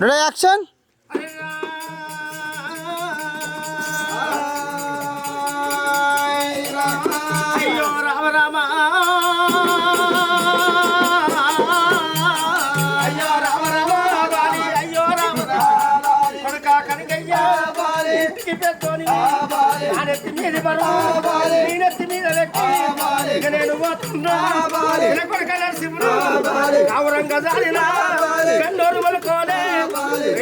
Ready action అయ్యో రామ రామ నేను పోతున్నా ఇలా కొడుక నరసింహుడు గౌరంగా జాలినా కన్నోరు మలుకోలే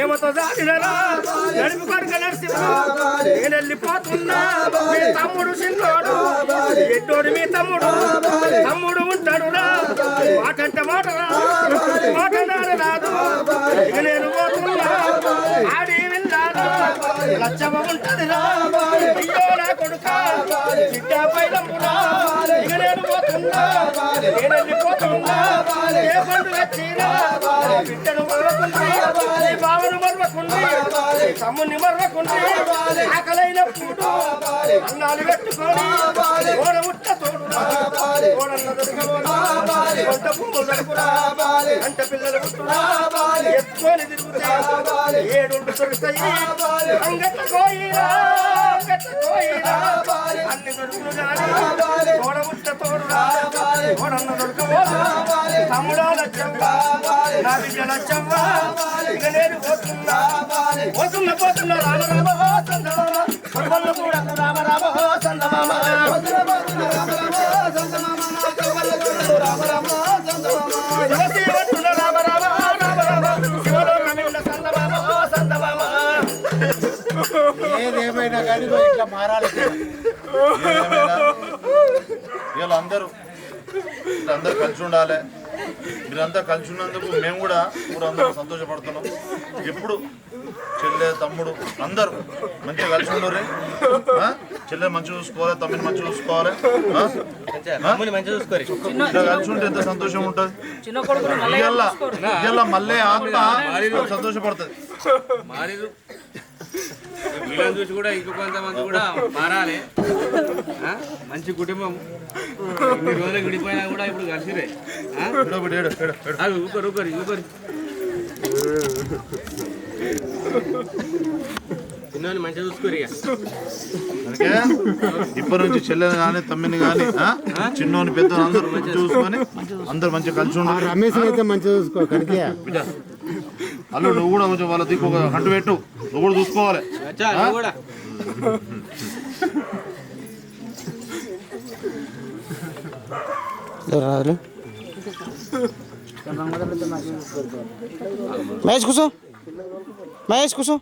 ప్రేమతో దాడినరా నడుపు కనుక నరసింహుడు నేను వెళ్ళిపోతున్నా మీ తమ్ముడు చిన్నోడు. ఎట్టోడు మీ తమ్ముడు. తమ్ముడు ఉంటాడు రా మాటంటే మాట మాట రాదు. ఇక నేను పోతున్నా. ఆడి విన్నాను లచ్చమ్మ ఉంటది రా అయ్యో నా కొడుక. చిట్టా పైలమ్మురా ఇక నేను పోతున్నా. నేను వెళ్ళిపోతున్నా ఏ పండుగ చీరా బిడ్డను మరవకుండి నీ తమ్ముని మరవకుండి ఆకలైనప్పుడు అన్నాలు పెట్టుకొని ఓడ ముట్ట తోడురా ఓడన్న దొరకబోరా వంట పువ్వు దొరకురా అంట పిల్లలు ఎత్తుకొని తిరుగుతాయి ఏడు దొరుకుతాయి అంగట్ల కోయిరా అన్ని దొరుకులు గాని ఓడ ముట్ట తోడురా ఓడన్న దొరకబోరా తమ్ముడా లచ్చవ్వా నా బిడ్డ లచ్చవ్వా ఇక పోతున్నా పోతున్న రామ రామ ఓ కొడవల్ల కూడా రామ రామ ఓ యువతి రామ రామ రామ రామ. ఏదేమైనా కానీ ఇట్లా మారాలి. వీళ్ళందరూ వీళ్ళందరూ కలిసి ఉండాలి. మీరంతా కలిసి ఉన్నందుకు మేము కూడా ఊరందరూ సంతోషపడుతున్నాం. ఎప్పుడు చెల్లె తమ్ముడు అందరూ మంచిగా కలిసి ఉండరు చెల్లె మంచిగా చూసుకోవాలి తమ్మిని మంచిగా చూసుకోవాలి? ఇట్లా కలిసి ఉంటే ఎంత సంతోషం ఉంటుంది? మళ్ళీ ఆత్మ సంతోషపడుతుంది. మారిరు. వీళ్ళని చూసి కూడా ఇంకో కొంతమంది కూడా మారాలి. ఆ? మంచి కుటుంబం. ఇన్ని రోజులు విడిపోయినా కూడా ఇప్పుడు కలిసిరే. అవి ఊకరు ఊకరు ఊకరు చిన్న మంచిగా చూసుకోరు ఇక. ఇప్పటి నుంచి చెల్లెని కానీ తమ్మిని కానీ చిన్నోని పెద్ద అందరూ మంచిగా చూసుకొని అందరూ మంచిగా కలిసి ఉండాలి రమేష్ అయితే మంచిగా చూసుకో కడికే బిడ్డ, అల్లు నువ్వు కూడా కొంచెం వాళ్ళ దిక్కు ఒక కంటు పెట్టు. నువ్వు కూడా. చూసుకోవాలి రాదు మహేష్ కూర్చో. మహేష్ కూర్చో.